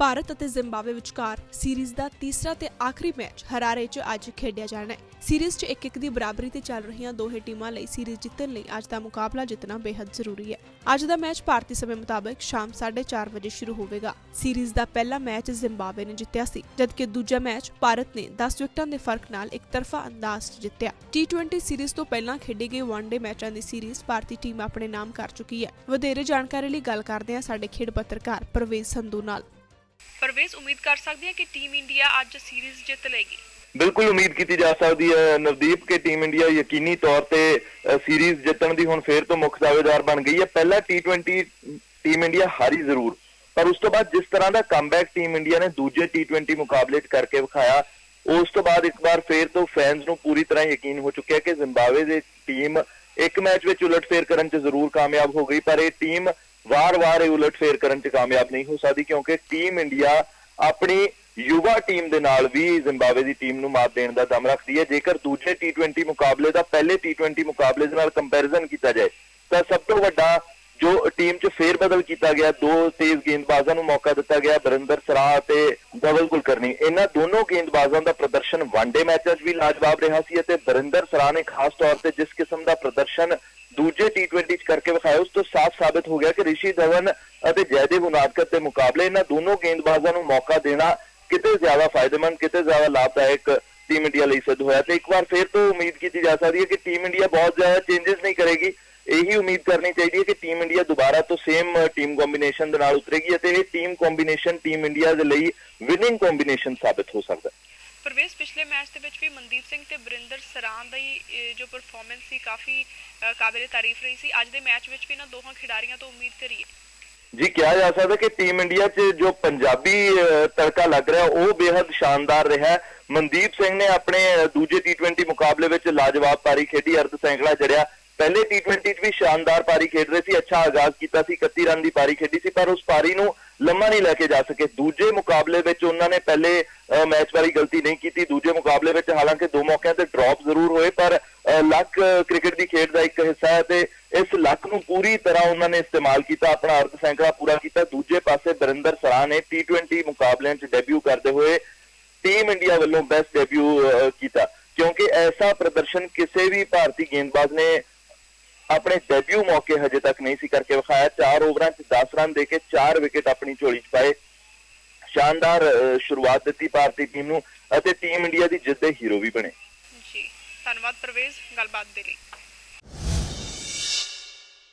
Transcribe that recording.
ਭਾਰਤ ਅਤੇ ਜ਼ਿmbabwe ਵਿਚਕਾਰ ਸੀਰੀਜ਼ ਦਾ ਤੀਸਰਾ ਤੇ ਆਖਰੀ ਮੈਚ ਹਰਾਰੇ 'ਚ ਅੱਜ ਖੇਡਿਆ ਜਾਣਾ ਹੈ। ਸੀਰੀਜ਼ 'ਚ ਇੱਕ-ਇੱਕ ਦੀ ਬਰਾਬਰੀ ਤੇ ਚੱਲ ਰਹੀਆਂ ਦੋਹੇ ਟੀਮਾਂ ਲਈ ਸੀਰੀਜ਼ ਜਿੱਤਣ ਲਈ ਅੱਜ ਦਾ ਮੁਕਾਬਲਾ ਜਿੱਤਣਾ ਬੇहद ਜ਼ਰੂਰੀ ਹੈ। ਅੱਜ ਦਾ ਮੈਚ ਭਾਰਤੀ ਸਮੇਂ ਮੁਤਾਬਕ ਸ਼ਾਮ 4:30 ਵਜੇ ਸ਼ੁਰੂ ਹੋਵੇਗਾ। ਸੀਰੀਜ਼ ਦਾ ਪਹਿਲਾ ਮੈਚ ਜ਼ਿmbabwe ਨੇ ਜਿੱਤਿਆ ਸੀ, ਜਦਕਿ ਦੂਜਾ ਮੈਚ ਭਾਰਤ ਨੇ 10 ਵਿਕਟਾਂ ਦੇ ਫ਼ਰਕ ਨਾਲ ਇੱਕ ਤਰਫਾ ਅੰਦਾਜ਼ 'ਚ ਜਿੱਤਿਆ। T20 ਸੀਰੀਜ਼ ਤੋਂ ਪਹਿਲਾਂ ਖੇਡੀ ਗਈ ਵਨਡੇ ਮੈਚਾਂ ਦੀ ਸੀਰੀਜ਼ ਭਾਰਤੀ ਟੀਮ ਆਪਣੇ ਨਾਮ ਕਰ ਚੁੱਕੀ ਹੈ। ਵਧੇਰੇ ਜਾਣਕਾਰੀ ਲਈ ਗੱਲ ਕਰਦੇ ਹਾਂ ਸਾਡੇ ਖੇਡ ਪੱਤਰਕਾਰ ਪ੍ਰਵੇਸ਼ ਸੰਧੂ ਨਾਲ। ਪਰਵੇਜ਼, ਉਮੀਦ ਕਰ ਸਕਦੇ ਹਾਂ ਕਿ ਟੀਮ ਇੰਡੀਆ ਅੱਜ ਸੀਰੀਜ਼ ਜਿੱਤ ਲਏਗੀ। ਬਿਲਕੁਲ ਉਮੀਦ ਕੀਤੀ ਜਾ ਸਕਦੀ ਹੈ, ਨਵਦੀਪ, ਕਿ ਟੀਮ ਇੰਡੀਆ ਯਕੀਨੀ ਤੌਰ ਤੇ ਸੀਰੀਜ਼ ਜਿੱਤਣ ਦੀ ਹੁਣ ਫੇਰ ਤੋਂ ਮੁੱਖ ਦਾਅਵੇਦਾਰ ਬਣ ਗਈ ਹੈ। ਪਹਿਲਾ T20 ਟੀਮ ਇੰਡੀਆ ਹਾਰੀ ਜ਼ਰੂਰ, ਪਰ ਉਸ ਤੋਂ ਬਾਅਦ ਜਿਸ ਤਰ੍ਹਾਂ ਦਾ ਕਮਬੈਕ ਟੀਮ ਇੰਡੀਆ ਨੇ ਦੂਜੇ T20 ਮੁਕਾਬਲੇ 'ਚ ਕਰਕੇ ਵਿਖਾਇਆ, ਉਸ ਤੋਂ ਬਾਅਦ ਇੱਕ ਵਾਰ ਫੇਰ ਤੋਂ ਫੈਨਸ ਨੂੰ ਪੂਰੀ ਤਰ੍ਹਾਂ ਯਕੀਨ ਹੋ ਚੁੱਕਿਆ ਕਿ ਜ਼ਿmbabwe ਦੀ ਟੀਮ ਇੱਕ ਮੈਚ ਵਿੱਚ ਉਲਟਫੇਰ ਕਰਨ 'ਚ ਜ਼ਰੂਰ ਕਾਮਯਾਬ ਹੋ ਗਈ, ਪਰ ਇਹ ਟੀਮ ਵਾਰ-ਵਾਰ ਇਹ ਉਲਟਫੇਰ ਕਰਨ 'ਚ ਕਾਮਯਾਬ ਨਹੀਂ ਹੋ ਸਕਦੀ ਕਿਉਂਕਿ ਟੀਮ ਇੰਡੀਆ ਆਪਣੀ ਯੁਵਾ ਟੀਮ ਦੇ ਨਾਲ ਵੀ ਜ਼ਿmbabwe ਦੀ ਟੀਮ ਨੂੰ ਮਾਤ ਦੇਣ ਦਾ ਦਮ ਰੱਖਦੀ ਹੈ। ਜੇਕਰ ਦੂਜੇ T20 ਮੁਕਾਬਲੇ ਦਾ ਪਹਿਲੇ T20 ਮੁਕਾਬਲੇ ਦੇ ਨਾਲ ਕੰਪੈਰੀਜ਼ਨ ਕੀਤਾ ਜਾਏ, ਤਾਂ ਸਭ ਤੋਂ ਵੱਡਾ ਟੀਮ 'ਚ ਫੇਰ ਬਦਲ ਕੀਤਾ ਗਿਆ, ਦੋ ਤੇਜ਼ ਗੇਂਦਬਾਜ਼ਾਂ ਨੂੰ ਮੌਕਾ ਦਿੱਤਾ ਗਿਆ, ਬਰਿੰਦਰ ਸਰਾਹ ਅਤੇ ਧਵਲ ਕੁਲਕਰਨੀ। ਇਹਨਾਂ ਦੋਨੋਂ ਗੇਂਦਬਾਜ਼ਾਂ ਦਾ ਪ੍ਰਦਰਸ਼ਨ ਵਨਡੇ ਮੈਚਾਂ 'ਚ ਵੀ ਲਾਜਵਾਬ ਰਿਹਾ ਸੀ ਅਤੇ ਬਰਿੰਦਰ ਸਰਾਹ ਨੇ ਖਾਸ ਤੌਰ ਤੇ ਜਿਸ ਕਿਸਮ ਦਾ ਪ੍ਰਦਰਸ਼ਨ ਦੂਜੇ T20 'ਚ ਕਰਕੇ ਵਿਖਾਇਆ, ਉਸ ਤੋਂ ਸਾਫ਼ ਸਾਬਤ ਹੋ ਗਿਆ ਕਿ ਰਿਸ਼ੀ ਧਵਨ ਅਤੇ ਜੈਦੇਵ ਉਨਾਦਕਰ ਦੇ ਮੁਕਾਬਲੇ ਇਹਨਾਂ ਦੋਨੋਂ ਗੇਂਦਬਾਜ਼ਾਂ ਨੂੰ ਮੌਕਾ ਦੇਣਾ ਕਿਤੇ ਜ਼ਿਆਦਾ ਫਾਇਦੇਮੰਦ, ਕਿਤੇ ਜ਼ਿਆਦਾ ਲਾਭਦਾਇਕ ਟੀਮ ਇੰਡੀਆ ਲਈ ਸਿੱਧ ਹੋਇਆ। ਤੇ ਇੱਕ ਵਾਰ ਫਿਰ ਤੋਂ ਉਮੀਦ ਕੀਤੀ ਜਾ ਸਕਦੀ ਹੈ ਕਿ ਟੀਮ ਇੰਡੀਆ ਬਹੁਤ ਜ਼ਿਆਦਾ ਚੇਂਜਸ ਨਹੀਂ ਕਰੇਗੀ। ਇਹੀ ਉਮੀਦ ਕਰਨੀ ਚਾਹੀਦੀ ਹੈ ਕਿ ਟੀਮ ਇੰਡੀਆ ਦੁਬਾਰਾ ਤੋਂ ਸੇਮ ਟੀਮ ਕੰਬੀਨੇਸ਼ਨ ਦੇ ਨਾਲ ਉਤਰੇਗੀ ਅਤੇ ਇਹ ਟੀਮ ਕੰਬੀਨੇਸ਼ਨ ਟੀਮ ਇੰਡੀਆ ਦੇ ਲਈ ਵਿਨਿੰਗ ਕੰਬੀਨੇਸ਼ਨ ਸਾਬਤ ਹੋ ਸਕਦਾ ਹੈ। ਪਰਵੇਜ਼ ਪਿਛਲੇ ਮੈਚ ਦੇ ਵਿੱਚ ਵੀ ਮਨਦੀਪ ਸਿੰਘ ਤੇ ਬਰਿੰਦਰ ਸਰਾਂ ਦੀ ਜੋ ਪਰਫਾਰਮੈਂਸ ਸੀ ਕਾਫੀ ਕਾਬਿਲੇ ਤਾਰੀਫ ਰਹੀ ਸੀ। ਅੱਜ ਦੇ ਮੈਚ ਵਿੱਚ ਵੀ ਇਹਨਾਂ ਦੋਹਾਂ ਖਿਡਾਰੀਆਂ ਤੋਂ ਉਮੀਦ ਕਰੀਏ ਜੀ ਕਿਹਾ ਜਾ ਸਕਦਾ ਕਿ ਟੀਮ ਇੰਡੀਆ 'ਚ ਜੋ ਪੰਜਾਬੀ ਤੜਕਾ ਲੱਗ ਰਿਹਾ ਉਹ ਬੇहद ਸ਼ਾਨਦਾਰ ਰਿਹਾ। ਮਨਦੀਪ ਸਿੰਘ ਨੇ ਆਪਣੇ ਦੂਜੇ T20 ਮੁਕਾਬਲੇ ਵਿੱਚ ਲਾਜਵਾਬ ਪਾਰੀ ਖੇਡੀ ਅਰਧ ਸੈਂਕੜਾ ਜੜਿਆ। ਪਹਿਲੇ T20 'ਚ ਵੀ ਸ਼ਾਨਦਾਰ ਪਾਰੀ ਖੇਡ ਰਹੇ ਸੀ ਅੱਛਾ ਆਗਾਜ਼ ਕੀਤਾ ਸੀ 31 ਰਨ ਦੀ ਪਾਰੀ ਖੇਡੀ ਸੀ ਪਰ ਉਸ ਪਾਰੀ ਨੂੰ ਲੰਮਾ ਨਹੀਂ ਲੈ ਕੇ ਜਾ ਸਕੇ। ਦੂਜੇ ਮੁਕਾਬਲੇ ਵਿੱਚ ਉਹਨਾਂ ਨੇ ਪਹਿਲੇ ਅਹ, ਮੈਚ ਵਾਲੀ ਗਲਤੀ ਨਹੀਂ ਕੀਤੀ। ਦੂਜੇ ਮੁਕਾਬਲੇ ਵਿੱਚ ਹਾਲਾਂਕਿ ਦੋ ਮੌਕਿਆਂ ਤੇ ਡ੍ਰੌਪ ਜ਼ਰੂਰ ਹੋਏ ਪਰ ਅਹ, ਲੱਕ ਕ੍ਰਿਕਟ ਦੀ ਖੇਡ ਦਾ ਇੱਕ ਹਿੱਸਾ ਹੈ ਤੇ ਇਸ ਲੱਕ ਨੂੰ ਪੂਰੀ ਤਰ੍ਹਾਂ ਉਹਨਾਂ ਨੇ ਇਸਤੇਮਾਲ ਕੀਤਾ ਆਪਣਾ ਅਰਧ ਸੈਂਕੜਾ ਪੂਰਾ ਕੀਤਾ। ਦੂਜੇ ਪਾਸੇ ਬਰਿੰਦਰ ਸਰਾ ਨੇ T20 ਮੁਕਾਬਲਿਆਂ 'ਚ ਡੈਬਿਊ ਕਰਦੇ ਹੋਏ ਟੀਮ ਇੰਡੀਆ ਵੱਲੋਂ ਬੈਸਟ ਡੈਬਿਊ ਕੀਤਾ। ਕਿਉਂਕਿ ਐਸਾ ਪ੍ਰਦਰਸ਼ਨ ਕਿਸੇ ਵੀ ਭਾਰਤੀ ਗੇਂਦਬਾਜ਼ ਨੇ ਆਪਣੇ ਡੈਬਿਊ ਮੌਕੇ ਹਜੇ ਤੱਕ ਨਹੀਂ ਸੀ ਕਰਕੇ ਵਿਖਾਇਆ। 4 ਓਵਰਾਂ 'ਚ 10 ਰਨ ਦੇ ਕੇ 4 ਵਿਕਟ ਆਪਣੀ ਝੋਲੀ 'ਚ ਪਾਏ। ਸ਼ਾਨਦਾਰ ਸ਼ੁਰੂਆਤ ਦਿੱਤੀ ਭਾਰਤੀ ਟੀਮ ਨੂੰ ਅਤੇ ਟੀਮ ਇੰਡੀਆ ਦੀ ਜਿੱਤ ਦੇ ਹੀਰੋ ਵੀ ਬਣੇ। ਜੀ, ਧੰਨਵਾਦ ਪਰਵੇਜ਼ ਗੱਲਬਾਤ ਦੇ ਲਈ।